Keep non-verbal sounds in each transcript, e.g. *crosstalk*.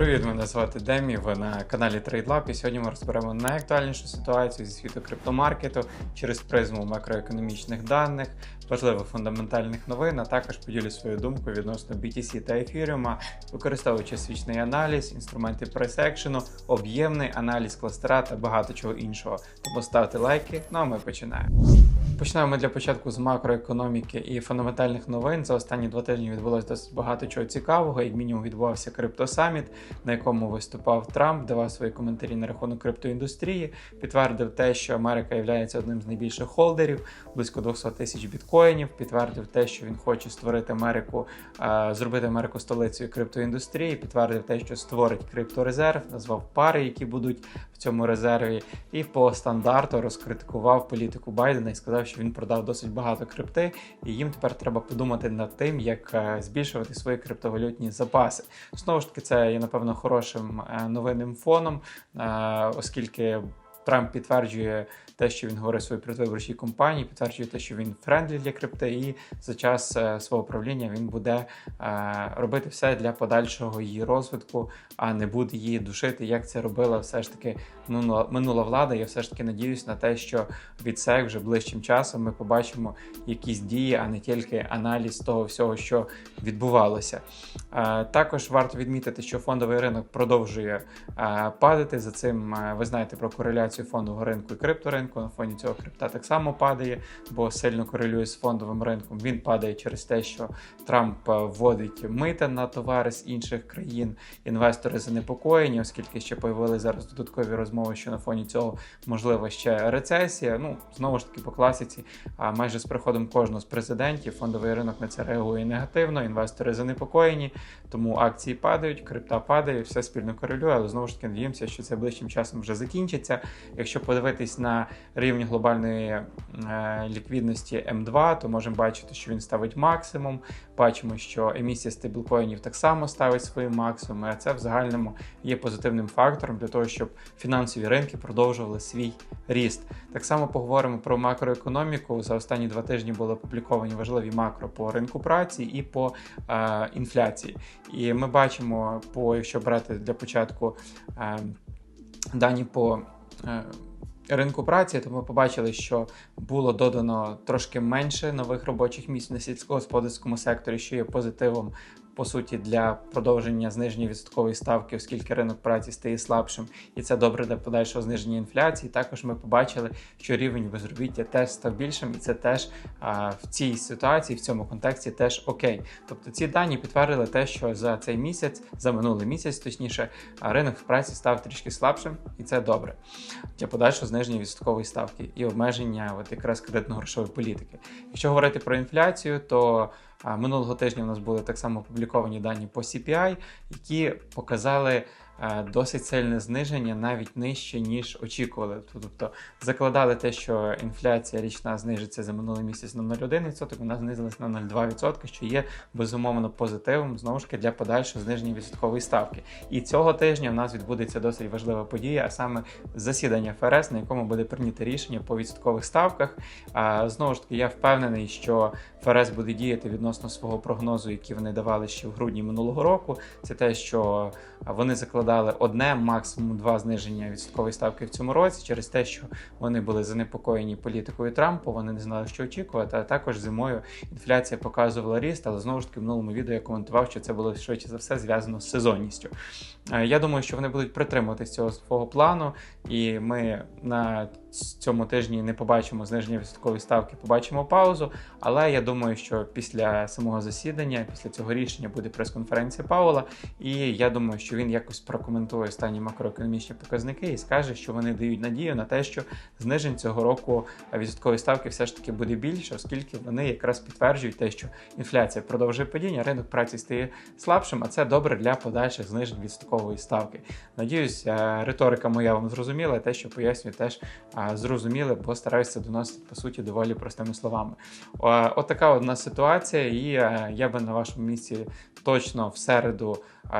Привіт, мене звати Демі. Ви на каналі TradeLab і сьогодні ми розберемо найактуальнішу ситуацію зі світу криптомаркету через призму макроекономічних даних, важливих фундаментальних новин, а також поділю свою думку відносно BTC та Ethereum, використовуючи свічний аналіз, інструменти прайс-екшену, об'ємний аналіз кластера та багато чого іншого. Тому ставте лайки, ну а ми починаємо. Почнемо для початку з макроекономіки і фундаментальних новин. За останні два тижні відбулося досить багато чого цікавого. Як мінімум відбувався криптосаміт, на якому виступав Трамп, давав свої коментарі на рахунок криптоіндустрії, підтвердив те, що Америка є одним з найбільших холдерів, близько 200 тисяч біткоїнів. Підтвердив те, що він хоче створити Америку, е, зробити Америку столицею криптоіндустрії. Підтвердив те, що створить крипторезерв, назвав пари, які будуть в цьому резерві, і по стандарту розкритикував політику Байдена і сказав, що він продав досить багато крипти, і їм тепер треба подумати над тим, як е, збільшувати свої криптовалютні запаси. Знову ж таки, це є напевно хорошим е, новинним фоном, оскільки. Трамп підтверджує те, що він говорить своїй предвиборчій компанії, підтверджує те, що він френдлі для крипти, і за час е, свого правління він буде е, робити все для подальшого її розвитку, а не буде її душити, як це робила все ж таки минула, влада. Я все ж таки надіюсь на те, що від SEC вже ближчим часом ми побачимо якісь дії, а не тільки аналіз того всього, що відбувалося. Е, також варто відмітити, що фондовий ринок продовжує падати. За цим ви знаєте про кореляцію фондового ринку і крипторинку. На фоні цього крипта так само падає, бо сильно корелює з фондовим ринком. Він падає через те, що Трамп е, вводить мита на товари з інших країн. Інвестори занепокоєні, оскільки ще появилися зараз додаткові розмови, що на фоні цього можливо ще рецесія. Ну знову ж таки по класиці, а майже з приходом кожного з президентів фондовий ринок на це реагує негативно. Інвестори занепокоєні, тому акції падають, крипта падає, все спільно корелює, але знову ж таки надіємося, що це ближчим часом вже закінчиться. Якщо подивитись на рівні глобальної е, ліквідності М2, то можемо бачити, що він ставить максимум. Бачимо, що емісія стейблкоїнів так само ставить свої максимуми, а це в загальному є позитивним фактором для того, щоб фінансові ринки продовжували свій ріст. Так само поговоримо про макроекономіку. За останні два тижні були опубліковані важливі макро по ринку праці і по е, інфляції. І ми бачимо, по якщо брати для початку е, дані по ринку праці, то ми побачили, що було додано трошки менше нових робочих місць на сільськогосподарському секторі, що є позитивом. По суті, для продовження зниження відсоткової ставки, оскільки ринок праці стає слабшим, і це добре для подальшого зниження інфляції. Також ми побачили, що рівень безробіття теж став більшим, і це теж а, в цій ситуації, в цьому контексті, теж окей. Тобто ці дані підтвердили те, що за цей місяць, за минулий місяць, точніше, ринок праці став трішки слабшим, і це добре для подальшого зниження відсоткової ставки і обмеження от якраз кредитно-грошової політики. Якщо говорити про інфляцію, то Минулого тижня у нас були так само опубліковані дані по CPI, які показали досить сильне зниження, навіть нижче, ніж очікували. Тобто закладали те, що інфляція річна знижиться за минулий місяць на 0,1%, вона знизилась на 0,2%, що є безумовно позитивом знову ж таки для подальшого зниження відсоткової ставки. І цього тижня у нас відбудеться досить важлива подія, а саме засідання ФРС, на якому буде прийнято рішення по відсоткових ставках. Знову ж таки, я впевнений, що ФРС буде діяти відносно свого прогнозу, який вони давали ще в грудні минулого року. Це те, що вони закладали одне, максимум два зниження відсоткової ставки в цьому році, через те, що вони були занепокоєні політикою Трампу. Вони не знали, що очікувати. А також зимою інфляція показувала ріст, але знову ж таки в минулому відео я коментував, що це було швидше за все зв'язано з сезонністю. Е, я думаю, що вони будуть притримуватись цього свого плану, і ми на цьому тижні не побачимо зниження відсоткової ставки, побачимо паузу. Але я думаю, що після самого засідання, після цього рішення буде прес-конференція Паула, і я думаю, що він якось прокоментує останні макроекономічні показники і скаже, що вони дають надію на те, що знижень цього року відсоткової ставки все ж таки буде більше, оскільки вони якраз підтверджують те, що інфляція продовжує падіння, ринок праці стає слабшим, а це добре для подальших знижень відсоткової ставки. Надіюсь, е, риторика моя вам зрозуміла, те, що пояснюю, теж зрозуміли, бо стараюся доносити по суті доволі простими словами. От така одна ситуація, і е, я би на вашому місці точно в середу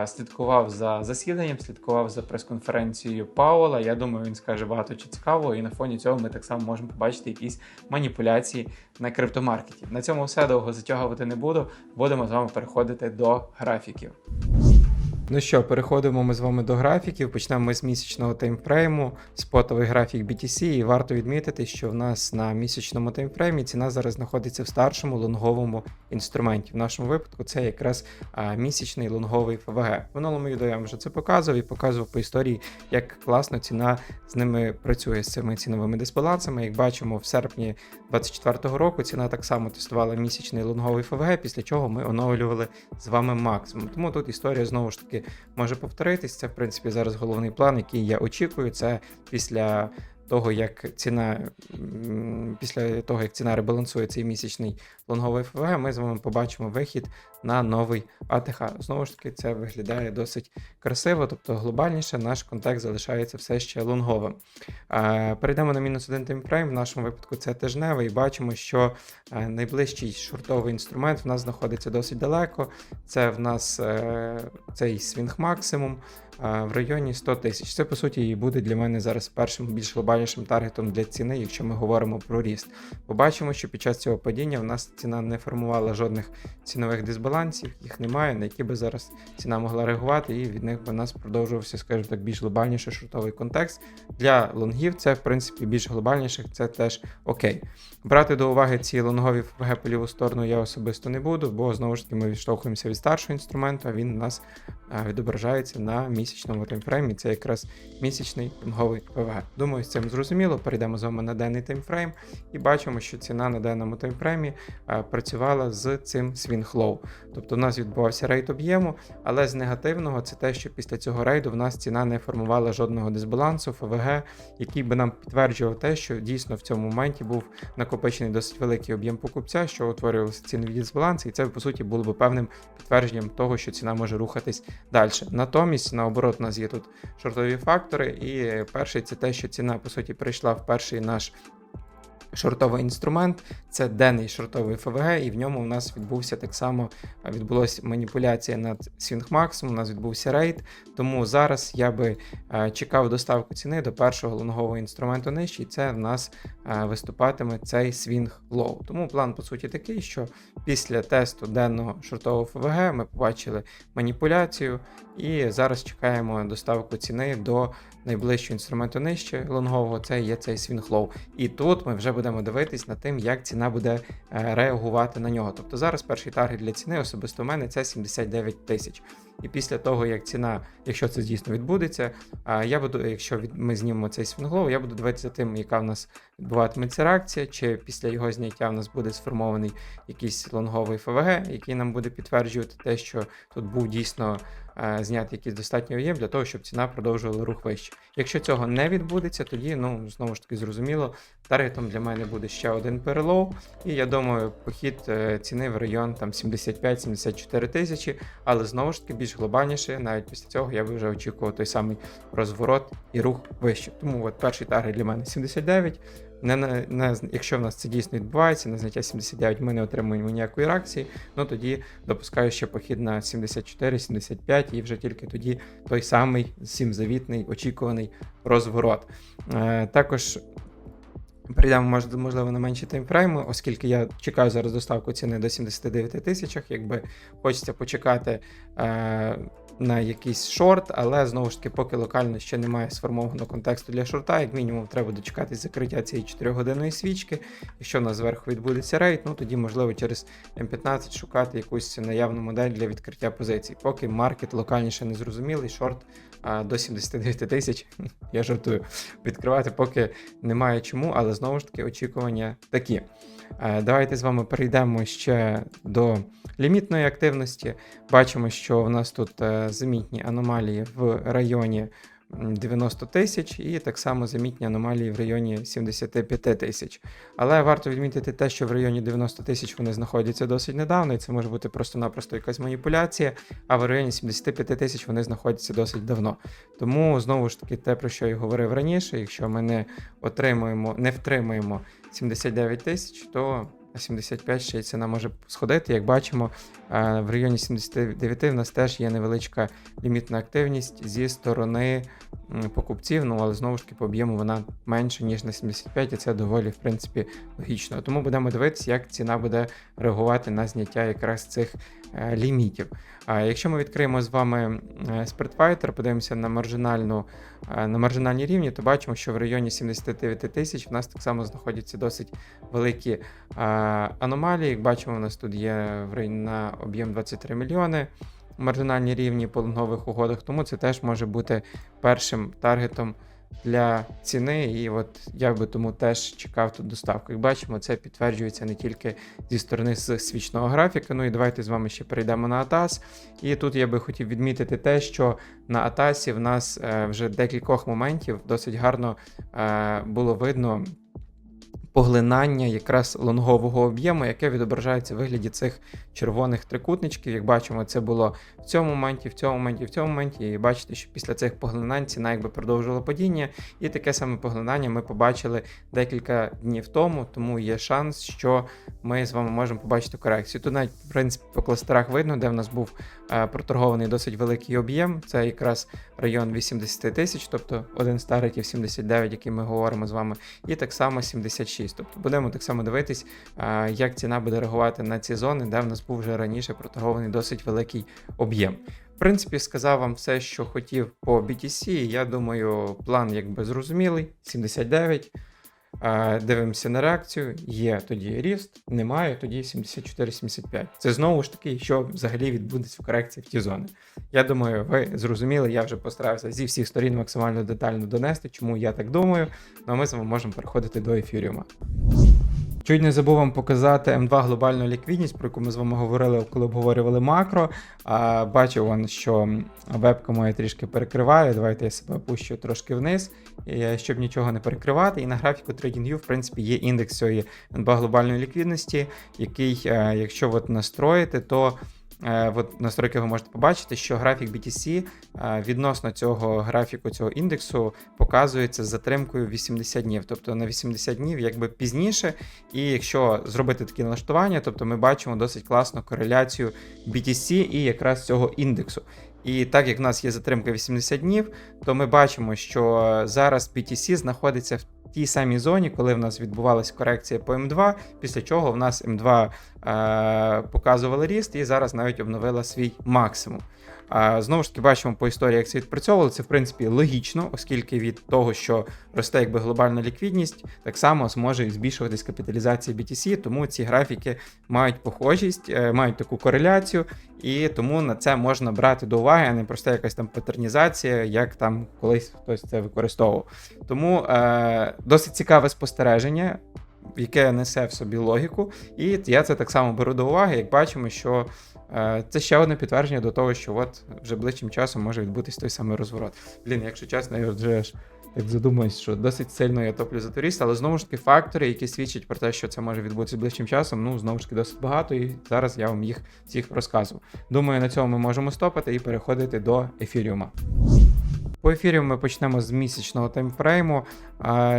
слідкував за засіданням, слідкував за прес-конференцією Паула. Я думаю, він скаже багато чи цікавого, і на фоні цього ми так само можемо побачити якісь маніпуляції на криптомаркеті. На цьому все довго затягувати не буду. Будемо з вами переходити до графіків. Ну що, переходимо ми з вами до графіків. Почнемо ми з місячного таймфрейму, спотовий графік BTC. І варто відмітити, що в нас на місячному таймфреймі ціна зараз знаходиться в старшому лонговому інструменті. В нашому випадку це якраз а, місячний лонговий ФВГ. В минулому відео я вам вже це показував і показував по історії, як класно ціна з ними працює з цими ціновими дисбалансами. Як бачимо, в серпні 2024 року ціна так само тестувала місячний лонговий ФВГ, після чого ми оновлювали з вами максимум. Тому тут історія знову ж таки може повторитись. Це, в принципі, зараз головний план, який я очікую. Це після того, як ціна після того, як ціна ребалансує цей місячний лонговий ФВГ, ми з вами побачимо вихід на новий АТХ. Знову ж таки, це виглядає досить красиво, тобто глобальніше наш контекст залишається все ще лонговим. Перейдемо на мінус один таймфрейм. В нашому випадку це тижневий, і бачимо, що е, найближчий шортовий інструмент в нас знаходиться досить далеко. Це в нас е, цей свінг максимум в районі 100 тисяч. Це по суті і буде для мене зараз першим більш глобальнішим таргетом для ціни, якщо ми говоримо про ріст. Побачимо, що під час цього падіння в нас ціна не формувала жодних цінових дисбалансів, їх немає, на які би зараз ціна могла реагувати, і від них би нас продовжувався, скажімо так, більш глобальніший шортовий контекст. Для лонгів це, в принципі, більш глобальніших, це теж окей. Брати до уваги ці лонгові ФГ по ліву сторону я особисто не буду, бо знову ж таки ми відштовхуємося від старшого інструменту, а він у нас відображається на місячному таймфреймі. Це якраз місячний лонговий ФВГ. Думаю, з цим зрозуміло. Перейдемо з вами на денний таймфрейм і бачимо, що ціна на денному таймфреймі працювала з цим low. Тобто в нас відбувався рейд об'єму, але з негативного це те, що після цього рейду в нас ціна не формувала жодного дисбалансу, ФВГ, який би нам підтверджував те, що дійсно в цьому моменті був накопичений досить великий об'єм покупця, що утворювався цінові дисбаланси, і це по суті було б певним підтвердженням того, що ціна може рухатись далі. Натомість, наоборот, у нас є тут шортові фактори, і перший це те, що ціна по суті прийшла в перший наш. Шортовий інструмент це денний шортовий ФВГ, і в ньому у нас відбувся так само відбулася маніпуляція над свінгмаксом, у нас відбувся рейд. Тому зараз я би е, чекав доставку ціни до першого лонгового інструменту нижче, і це в нас е, виступатиме цей свінг лоу. Тому план по суті такий, що після тесту денного шортового ФВГ ми побачили маніпуляцію, і зараз чекаємо доставку ціни до найближчого інструменту нижче лонгового, це є цей свінглоу. І тут ми вже будемо дивитись на тим, як ціна буде е, реагувати на нього. Тобто зараз перший таргет для ціни особисто у мене це 79 тисяч. І після того, як ціна, якщо це дійсно відбудеться, я буду, якщо від, ми знімемо цей свінглоу, я буду дивитися тим, яка в нас відбуватиметься реакція, чи після його зняття в нас буде сформований якийсь лонговий ФВГ, який нам буде підтверджувати те, що тут був дійсно знятий якийсь достатній об'єм для того, щоб ціна продовжувала рух вище. Якщо цього не відбудеться, тоді ну знову ж таки зрозуміло, таргетом для мене буде ще один перелов, і я думаю, похід е, ціни в район там 75-74 тисячі, але знову ж таки більш глобальніше, навіть після цього я би вже очікував той самий розворот і рух вище. Тому от перший таргет для мене 79. Не, не, не, якщо в нас це дійсно відбувається, на зняття 79 ми не отримуємо ніякої реакції, ну тоді допускаю ще похід на 74-75 і вже тільки тоді той самий всім завітний очікуваний розворот. Е, також Прийдемо, можливо, на менші таймфрейми, оскільки я чекаю зараз доставку ціни до 79 тисячах. Якби хочеться почекати е, на якийсь шорт, але знову ж таки, поки локально ще немає сформованого контексту для шорта, як мінімум, треба дочекатись закриття цієї 4-годинної свічки. Якщо в нас зверху відбудеться рейд, ну тоді можливо через М15 шукати якусь наявну модель для відкриття позицій. Поки маркет локальніше не зрозумілий, шорт а, до 79 тисяч. *laughs* Я жартую відкривати, поки немає чому, але знову ж таки очікування такі. Е, Давайте з вами перейдемо ще до лімітної активності. Бачимо, що в нас тут е, замітні аномалії в районі 90 тисяч, і так само замітні аномалії в районі 75 тисяч. Але варто відмітити те, що в районі 90 тисяч вони знаходяться досить недавно, і це може бути просто-напросто якась маніпуляція, а в районі 75 тисяч вони знаходяться досить давно. Тому знову ж таки, те, про що я говорив раніше, якщо ми не отримуємо, не втримуємо 79 тисяч, то 75 ще ціна може сходити. Як бачимо, е, в районі 79 в нас теж є невеличка лімітна активність зі сторони покупців. Ну але знову ж таки по об'єму вона менше ніж на 75, і це доволі в принципі логічно. Тому будемо дивитися, як ціна буде реагувати на зняття якраз цих е, лімітів. А якщо ми відкриємо з вами е, Spritfighter, подивимося на маржинальну е, на маржинальні рівні, то бачимо, що в районі 79 тисяч в нас так само знаходяться досить великі аномалії. Як бачимо, у нас тут є на об'єм 23 мільйони. Маржинальні рівні по лонгових угодах, тому це теж може бути першим таргетом для ціни. І от я би тому теж чекав тут доставку. Як бачимо, це підтверджується не тільки зі сторони свічного графіка. Ну і давайте з вами ще перейдемо на ATAS. І тут я би хотів відмітити те, що на ATAS в нас е, вже декількох моментів досить гарно е, було видно. Поглинання якраз лонгового об'єму, яке відображається в вигляді цих червоних трикутничків. Як бачимо, це було в цьому моменті, в цьому моменті, в цьому моменті. І бачите, що після цих поглинань ціна якби продовжувала падіння. І таке саме поглинання ми побачили декілька днів тому, тому є шанс, що ми з вами можемо побачити корекцію. Тут навіть, в принципі, по кластерах видно, де в нас був е, проторгований досить великий об'єм. Це якраз район 80 тисяч, тобто один з таргетів 79, який ми говоримо з вами, і так само 76. Тобто будемо так само дивитись, як ціна буде реагувати на ці зони, де в нас був вже раніше проторгований досить великий об'єм. В принципі, сказав вам все, що хотів по BTC. Я думаю, план якби зрозумілий. 79. Дивимося на реакцію. Є тоді ріст, немає, тоді 74-75. Це знову ж таки, що взагалі відбудеться в корекції в ті зони. Я думаю, ви зрозуміли, я вже постарався зі всіх сторін максимально детально донести, чому я так думаю. Ну а ми з вами можемо переходити до ефіріума. Чуть не забув вам показати М2 глобальну ліквідність, про яку ми з вами говорили, коли обговорювали макро. А, бачив вон, що вебка моя трішки перекриває. Давайте я себе пущу трошки вниз, щоб нічого не перекривати. І на графіку TradingView, в принципі, є індекс цієї М2 глобальної ліквідності, який, е, якщо от настроїти, то Е, От настройки ви можете побачити, що графік BTC е, відносно цього графіку цього індексу показується з затримкою 80 днів. Тобто на 80 днів якби пізніше. І якщо зробити такі налаштування, тобто ми бачимо досить класну кореляцію BTC і якраз цього індексу. І так як в нас є затримка 80 днів, то ми бачимо, що зараз BTC знаходиться в тій самій зоні, коли в нас відбувалася корекція по М2, після чого в нас М2 е, показували ріст і зараз навіть обновила свій максимум. Знову ж таки, бачимо по історії, як це відпрацьовувало. Це в принципі логічно, оскільки від того, що росте якби глобальна ліквідність, так само зможе збільшуватись капіталізація BTC, тому ці графіки мають похожість, е, мають таку кореляцію, і тому на це можна брати до уваги, а не просто якась там патернізація, як там колись хтось це використовував. Тому е, досить цікаве спостереження. Яке несе в собі логіку, і я це так само беру до уваги, як бачимо, що Е, Це ще одне підтвердження до того, що от вже ближчим часом може відбутись той самий розворот. Блін, якщо чесно, я вже ж так задумаюсь, що досить сильно я топлю за туриста, але знову ж таки фактори, які свідчать про те, що це може відбутися ближчим часом, ну знову ж таки досить багато, і зараз я вам їх всіх розказую. Думаю, на цьому ми можемо стопити і переходити до ефіріума. По ефірі ми почнемо з місячного таймфрейму.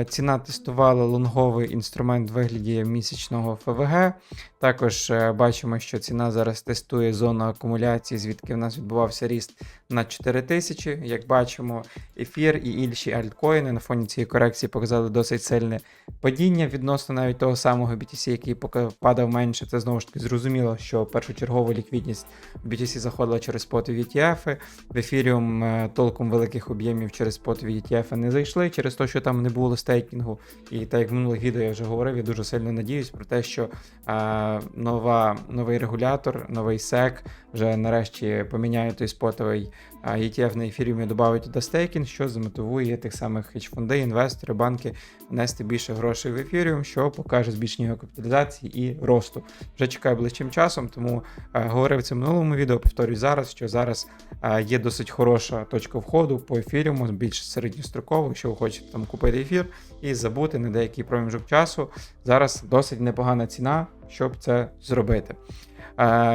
Ціна тестувала лонговий інструмент в вигляді місячного ФВГ. Також е, бачимо, що ціна зараз тестує зону акумуляції, звідки в нас відбувався ріст на 4000. Як бачимо, ефір і інші альткоїни на фоні цієї корекції показали досить сильне падіння відносно навіть того самого BTC, який падав менше. Це знову ж таки зрозуміло, що першочергова ліквідність в BTC заходила через спотові ETF. В ефіріум е, толком великих об'ємів через спотові ETF не зайшли, через те, що там не було стейкінгу. І так як в минулих відео я вже говорив, я дуже сильно надіюсь про те, що е, нова, новий регулятор, новий SEC вже нарешті поміняє той спотовий ETF на ефіріумі додавить до стейкінг, що замотивує тих самих хедж-фонди, інвестори, банки внести більше грошей в ефіріум, що покаже збільшення капіталізації і росту. Вже чекаю ближчим часом, тому говорив це в минулому відео. Повторюю зараз, що зараз є досить хороша точка входу по ефіріуму, більш середньостроково, якщо ви хочете там купити ефір і забути на деякий проміжок часу. Зараз досить непогана ціна, щоб це зробити.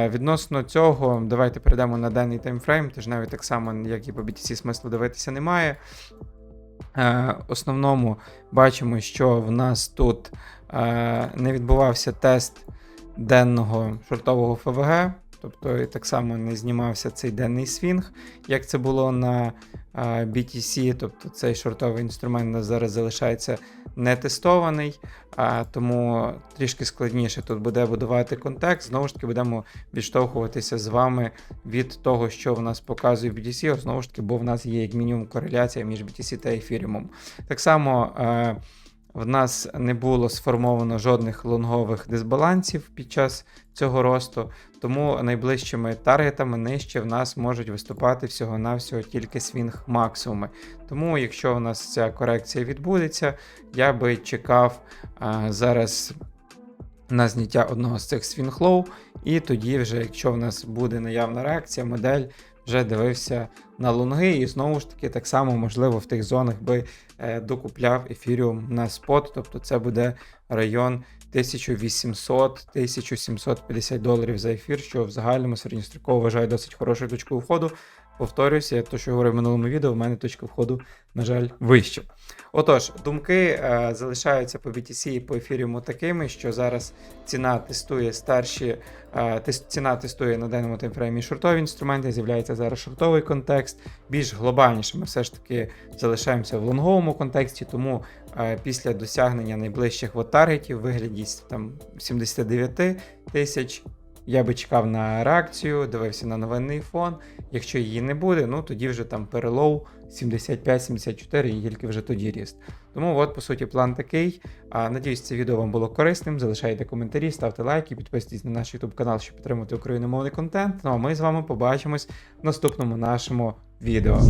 Відносно цього, давайте перейдемо на денний таймфрейм, теж навіть так само, як і по BTC, смислу дивитися немає. Е, Основному бачимо, що в нас тут е, не відбувався тест денного шортового ФВГ. Тобто і так само не знімався цей денний свінг, як це було на BTC, тобто цей шортовий інструмент зараз залишається не тестований, а, тому трішки складніше тут буде будувати контекст. Знову ж таки, будемо відштовхуватися з вами від того, що в нас показує BTC, знову ж таки, бо в нас є як мінімум кореляція між BTC та ефіріумом. Так само. Е, в нас не було сформовано жодних лонгових дисбалансів під час цього росту, тому найближчими таргетами нижче в нас можуть виступати всього-навсього тільки свінг максимуми. Тому, якщо у нас ця корекція відбудеться, я би чекав а, зараз на зняття одного з цих свінг-лоу, і тоді, вже, якщо в нас буде наявна реакція, модель вже дивився на лонги, і знову ж таки, так само, можливо, в тих зонах би е, докупляв ефіріум на спот, тобто це буде район 1800-1750 доларів за ефір, що в загальному середньостроково вважаю досить хорошою точкою входу. Повторюся, я то, що говорив в минулому відео, в мене точка входу, на жаль, вища. Отож, думки е, залишаються по BTC і по ефіріуму такими, що зараз ціна тестує старші, е, ціна тестує на даному таймфреймі шортові інструменти, з'являється зараз шортовий контекст. Більш глобальніше ми все ж таки залишаємося в лонговому контексті, тому е, після досягнення найближчих от таргетів вигляді там 79 тисяч. Я би чекав на реакцію, дивився на новинний фон. Якщо її не буде, ну тоді вже там перелоу 75-74 і тільки вже тоді ріст. Тому от, по суті, план такий. А, надіюсь, це відео вам було корисним. Залишайте коментарі, ставте лайки, підписуйтесь на наш YouTube канал, щоб підтримувати україномовний контент. Ну а ми з вами побачимось в наступному нашому відео.